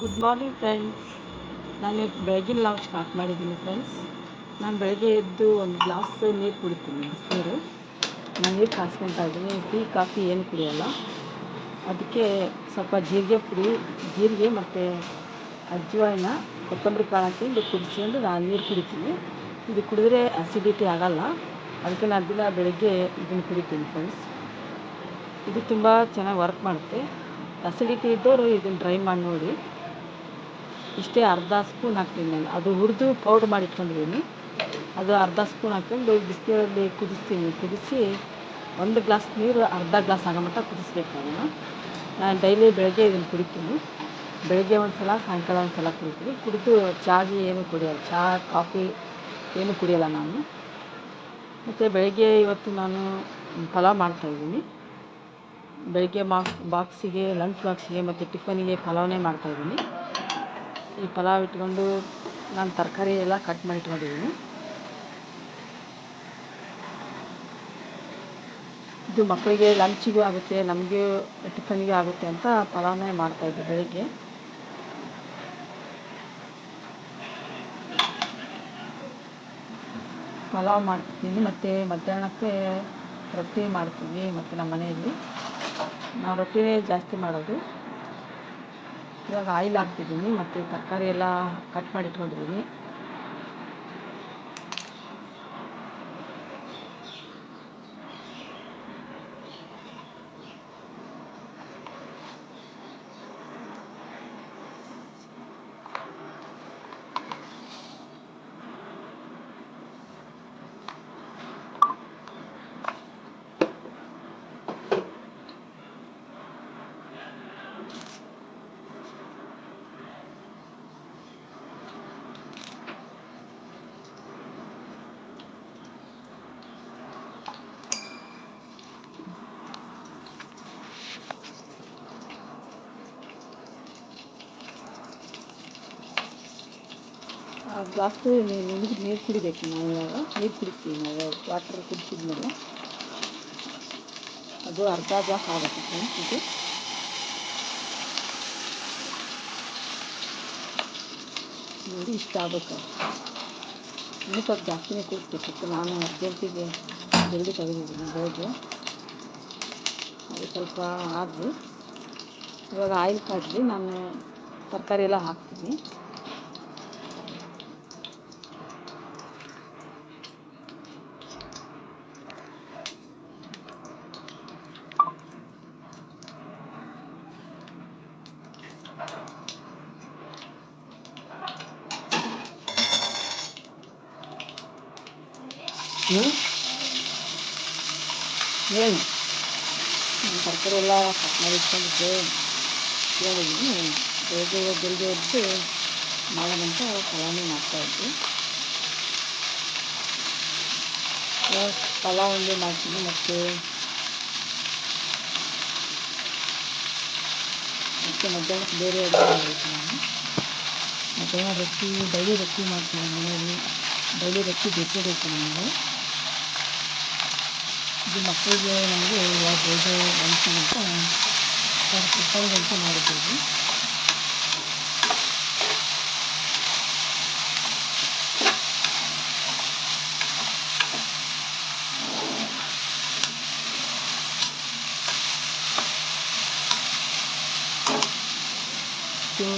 Good morning friends ನಾನು ಇವತ್ತು ಬೆಳಗಿನ ಲಾಗ್ ಸ್ಟಾರ್ಟ್ ಮಾಡಿದ್ದೀನಿ ಫ್ರೆಂಡ್ಸ್ ನಾನು ಬೆಳಗ್ಗೆ ಎದ್ದು ಒಂದು ಗ್ಲಾಸ್ ನೀರು ಕುಡಿತೀನಿ, ನೀರು. ನಾನು ನೀರು ಕಾಸ್ಕೊತಾ ಇದ್ದೀನಿ. ಟೀ, ಕಾಫಿ ಏನು ಕುಡಿಯೋಲ್ಲ. ಅದಕ್ಕೆ ಸ್ವಲ್ಪ ಜೀರಿಗೆ ಪುಡಿ, ಜೀರಿಗೆ ಮತ್ತು ಅಜ್ವಾಯಿನ, ಕೊತ್ತಂಬರಿ ಕಾಳು ಹಾಕಿ ಕುದಿಸ್ಕೊಂಡು ನಾನು ನೀರು ಕುಡಿತೀನಿ. ಇದು ಕುಡಿದ್ರೆ ಅಸಿಡಿಟಿ ಆಗೋಲ್ಲ. ಅದಕ್ಕೆ ನಾನು ದಿನ ಬೆಳಗ್ಗೆ ಇದನ್ನು ಕುಡಿತೀನಿ ಫ್ರೆಂಡ್ಸ್ ಇದು ತುಂಬ ಚೆನ್ನಾಗಿ ವರ್ಕ್ ಮಾಡುತ್ತೆ. ಅಸಿಡಿಟಿ ಇದ್ದವರು ಇದನ್ನು ಟ್ರೈ ಮಾಡಿ ನೋಡಿ. ಇಷ್ಟೇ ಅರ್ಧ ಸ್ಪೂನ್ ಹಾಕ್ತೀನಿ ನಾನು. ಅದು ಹುರಿದು ಪೌಡ್ರ್ ಮಾಡಿ ಇಟ್ಕೊಂಡಿದ್ದೀನಿ. ಅದು ಅರ್ಧ ಸ್ಪೂನ್ ಹಾಕ್ಕೊಂಡು ಬಿಸಿನೀರಲ್ಲಿ ಕುದಿಸ್ತೀನಿ. ಕುದಿಸಿ ಒಂದು ಗ್ಲಾಸ್ ನೀರು ಅರ್ಧ ಗ್ಲಾಸ್ ಆಗೋ ಮಟ್ಟ ಕುದಿಸ್ಬೇಕು ಅದನ್ನು ನಾನು ಡೈಲಿ ಬೆಳಗ್ಗೆ ಇದನ್ನು ಕುಡಿತೀನಿ. ಬೆಳಗ್ಗೆ ಒಂದು ಸಲ ಸಾಯಂಕಾಲ ಒಂದು ಸಲ ಕುಡಿತೀನಿ. ಕುಡಿದು ಚಾಗಿ ಏನು ಕುಡಿಯೋಲ್ಲ. ಚಹಾ ಕಾಫಿ ಏನು ಕುಡಿಯೋಲ್ಲ ನಾನು. ಮತ್ತು ಬೆಳಗ್ಗೆ ಇವತ್ತು ನಾನು ಪಲಾವ್ ಮಾಡ್ತಾಯಿದ್ದೀನಿ ಬೆಳಗ್ಗೆ ಮಾಕ್ಸ್ ಬಾಕ್ಸಿಗೆ, ಲಂಚ್ ಬಾಕ್ಸಿಗೆ ಮತ್ತು ಟಿಫನಿಗೆ ಪಲಾವನ್ನೇ ಮಾಡ್ತಾಯಿದ್ದೀನಿ ಈ ಪಲಾವ್ ಇಟ್ಕೊಂಡು ನಾನು ತರಕಾರಿ ಎಲ್ಲ ಕಟ್ ಮಾಡಿ ಇಟ್ಕೊಂಡಿದ್ದೀನಿ ಇದು ಮಕ್ಕಳಿಗೆ ಲಂಚಿಗೂ ಆಗುತ್ತೆ, ನಮಗೆ ಟಿಫನ್ಗೆ ಆಗುತ್ತೆ ಅಂತ ಪಲಾವನ್ನೇ ಮಾಡ್ತಾಯಿದ್ದೆ ಬೆಳಗ್ಗೆ. ಪಲಾವ್ ಮಾಡ್ತೀನಿ ಮತ್ತು ಮಧ್ಯಾಹ್ನಕ್ಕೆ ರೊಟ್ಟಿ ಮಾಡ್ತೀವಿ ಮತ್ತು ನಮ್ಮ ಮನೆಯಲ್ಲಿ ನಾವು ರೊಟ್ಟಿನೇ ಜಾಸ್ತಿ ಮಾಡೋದು. ಇವಾಗ ಆಯಿಲ್ ಹಾಕ್ತಿದ್ದೀನಿ ಮತ್ತು ತರಕಾರಿ ಎಲ್ಲ ಕಟ್ ಮಾಡಿ ಇಟ್ಕೊಂಡಿದ್ದೀನಿ. ಗ್ಲಾಸು ನೀರು ನೀರು ಕುಡಿಬೇಕು ನಾವು ಇವಾಗ. ನೀರು ಕುಡಿತೀವಿ ನಾವು ವಾಟ್ರ್ ಕುಡಿಸಿದ್ಮೇಲೆ ಅದು ಅರ್ಧ ಗ್ಲಾಸ್ ಆಗುತ್ತೆ ಇದು. ನೋಡಿ, ಇಷ್ಟ ಆಗಬೇಕು ಇನ್ನೂ ಸ್ವಲ್ಪ ಜಾಸ್ತಿನೇ ಕುಡಿಸ್ಬೇಕಿತ್ತು ನಾನು ಅರ್ಜೆಂಟಿಗೆ ಜಲ್ದಿ ತೆಗೆದಿದ್ದೀನಿ, ಬೆಳಗ್ಗೆ. ಅದು ಸ್ವಲ್ಪ ಆದ್ವಿ. ಇವಾಗ ಆಯಿಲ್ ಕಾದ್ವಿ ನಾನು ತರಕಾರಿ ಎಲ್ಲ ಹಾಕ್ತೀನಿ. ಏನು? ತರಕಾರಿ ಎಲ್ಲ ಕಟ್ ಮಾಡಿ ಇಟ್ಕೊಂಡಿದ್ದೆ ಹೇಳಿದ್ದೀನಿ ಬೆಳಗ್ಗೆ ಜಲ್ದಿ ಎದ್ದು ಮಾಡೋಣಂತ ಪಲಾವೇ ಮಾಡ್ತಾಯಿದ್ದೆ ಪಲಾವ್ ಅಂದರೆ ಮಾಡ್ತೀನಿ ಮತ್ತು? ಮತ್ತು ಮಧ್ಯಾಹ್ನಕ್ಕೆ ಬೇರೆ ಮಾಡಬೇಕು ನಾನು. ಮಧ್ಯಾಹ್ನ ರೊಟ್ಟಿ, ಡೈಲಿ ರೊಟ್ಟಿ ಮಾಡ್ತೀನಿ ಮನೆಯಲ್ಲಿ. ಡೈಲಿ ರೊಟ್ಟಿ ಬೇಕೇ ಬೇಕು ನನಗೆ. ಇದು ಮಕ್ಕಳಿಗೆ ಬೆಳಗ್ಗೆ ಲಂಚಿಗೆ ಅಂತ ಟಿಫನ್ಗೆ ಅಂತ ಮಾಡಿದ್ದೀವಿ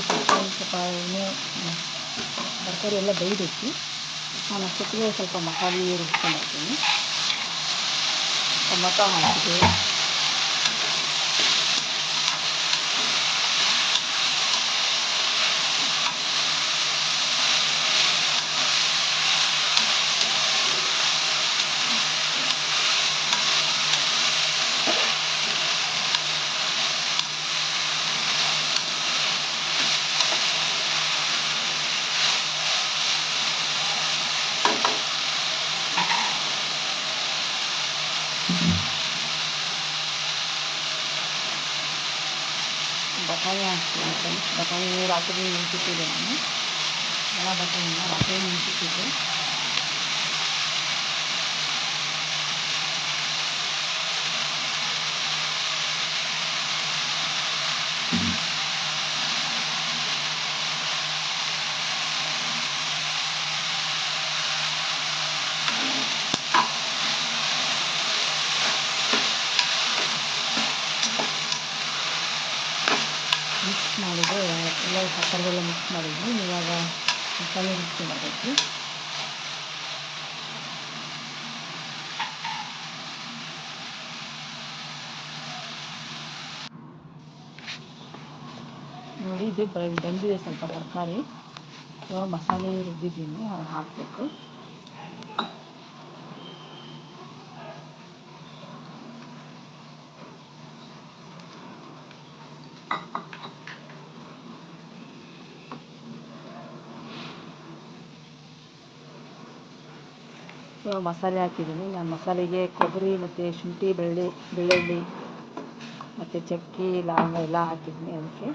ತರಕಾರಿ ಸ್ವಲ್ಪ ಎಣ್ಣೆ ತರಕಾರಿ ಎಲ್ಲ ಬೇಯಬೇಕು ನಾನು ಅಷ್ಟೊತ್ತಿಗೆ ಸ್ವಲ್ಪ ಮಸಾಲೆ Sama 地图 बटे रात मैं बटे रात मीटिंग ಮಾಡಿದ್ವಿ ಇವಾಗ ಮಸಾಲೆ ಮಿಕ್ಸ್ ಮಾಡಬೇಕು. ನೋಡಿ, ಇದು ಬಂದಿದೆ ಸ್ವಲ್ಪ ತರಕಾರಿ. ಇವಾಗ ಮಸಾಲೆ ರುಬ್ಬಿದ್ದೀನಿ ಅದು ಹಾಕಬೇಕು. ಮಸಾಲೆ ಹಾಕಿದ್ದೀನಿ. ನಾನು ಮಸಾಲೆಗೆ ಕೊಬ್ಬರಿ ಮತ್ತು ಶುಂಠಿ, ಬೆಳ್ಳಿ, ಬೆಳ್ಳುಳ್ಳಿ ಮತ್ತು ಚಕ್ಕೆ, ಲವಂಗ ಎಲ್ಲ ಹಾಕಿದ್ದೀನಿ ಅದಕ್ಕೆ.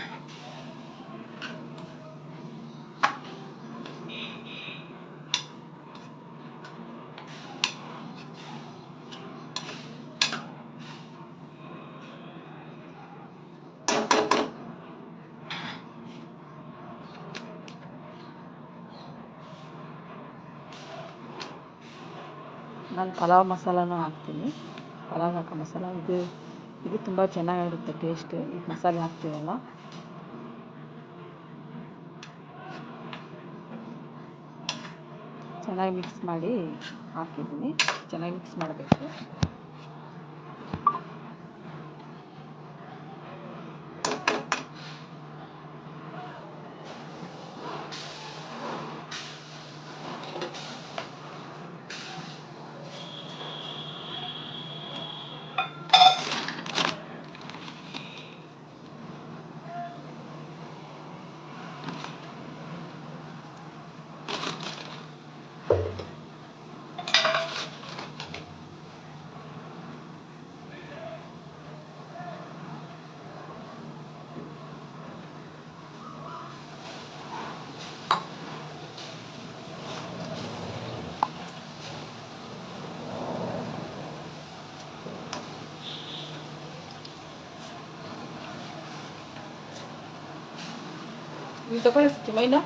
ನಾನು ಪಲಾವ್ ಮಸಾಲನೂ ಹಾಕ್ತೀನಿ. ಪಲಾವ್ ಹಾಕೋ ಮಸಾಲ. ಇದು ಇದು ತುಂಬ ಚೆನ್ನಾಗಿರುತ್ತೆ ಟೇಸ್ಟ್ ಈ ಮಸಾಲೆ ಹಾಕ್ತೀವಲ್ಲ? ಚೆನ್ನಾಗಿ ಮಿಕ್ಸ್ ಮಾಡಿ ಹಾಕಿದ್ದೀನಿ. ಚೆನ್ನಾಗಿ ಮಿಕ್ಸ್ ಮಾಡಬೇಕು. तुमच्याकडेच ती महिना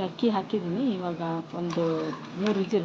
ಅಕ್ಕಿ ಹಾಕಿದ್ದೀನಿ. ಇವಾಗ ಒಂದು ಮೂರು ವಿಜಿಲ್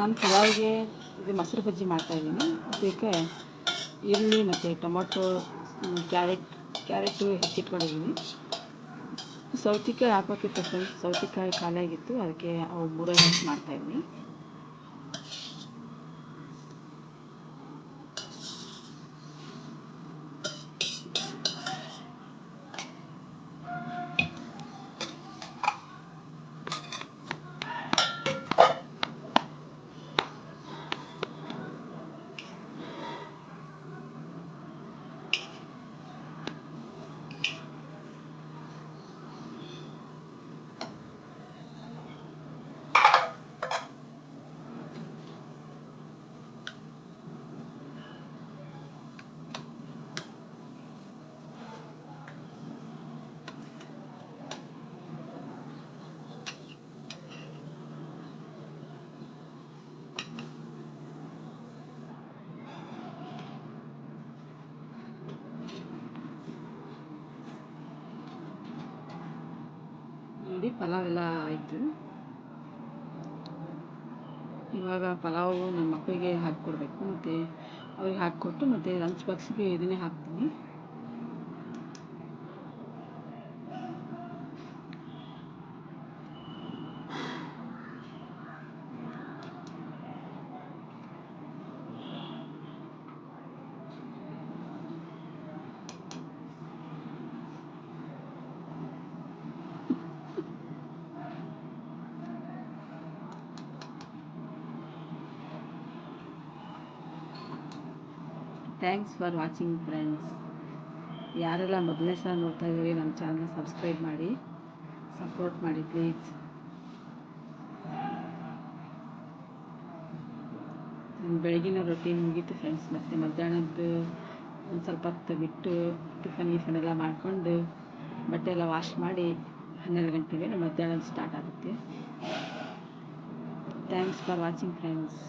ನಾನು ಪಲಾವ್ಗೆ ಇದು ಮೊಸರು ಬಜ್ಜಿ ಮಾಡ್ತಾಯಿದ್ದೀನಿ ಅದಕ್ಕೆ ಈರುಳ್ಳಿ ಮತ್ತು ಟೊಮೊಟೊ ಕ್ಯಾರೆಟ್, ಕ್ಯಾರೆಟು ಹೆಚ್ಚಿಟ್ಕೊಂಡಿದ್ದೀನಿ. ಸೌತೆಕಾಯಿ ಹಾಕೋಕ್ಕಿತ್ತು ಫ್ರೆಂಡ್ಸ್ ಸೌತೆಕಾಯಿ ಖಾಲಿಯಾಗಿತ್ತು. ಅದಕ್ಕೆ ಅವು ಮೂರೇ ಮಾಡ್ತಾಯಿದ್ದೀನಿ ನೋಡಿ ಪಲಾವ್ ಎಲ್ಲ ಆಯಿತು ಇವಾಗ ಪಲಾವು ನನ್ನ ಮಕ್ಕಳಿಗೆ ಹಾಕಿಕೊಡ್ಬೇಕು, ಮತ್ತು ಅವ್ರಿಗೆ ಹಾಕಿಕೊಟ್ಟು ಮತ್ತು ಲಂಚ್ ಬಾಕ್ಸಿಗೆ ಇದನ್ನೇ ಹಾಕ್ತೀನಿ. ಥ್ಯಾಂಕ್ಸ್ ಫಾರ್ ವಾಚಿಂಗ್ ಫ್ರೆಂಡ್ಸ್ ಯಾರೆಲ್ಲ ಮೊದಲನೇ ಸಲ ನೋಡ್ತಾ ಇದ್ದೀರಿ, ನಮ್ಮ ಚಾನಲ್ ಸಬ್ಸ್ಕ್ರೈಬ್ ಮಾಡಿ ಸಪೋರ್ಟ್ ಮಾಡಿ ಪ್ಲೀಸ್ ಬೆಳಗಿನ ರೊಟ್ಟಿ ಮುಗೀತು ಫ್ರೆಂಡ್ಸ್ ಮತ್ತು ಮಧ್ಯಾಹ್ನದ್ದು ಒಂದು ಸ್ವಲ್ಪ ಹೊತ್ತು ಬಿಟ್ಟು ಟಿಫನ್ ಗಿಫನ್ ಎಲ್ಲ ಮಾಡಿಕೊಂಡು ಬಟ್ಟೆ ಎಲ್ಲ ವಾಶ್ ಮಾಡಿ ಹನ್ನೆರಡು ಗಂಟೆಗೆ ಮಧ್ಯಾಹ್ನ ಸ್ಟಾರ್ಟ್ ಆಗುತ್ತೆ. Thanks for watching friends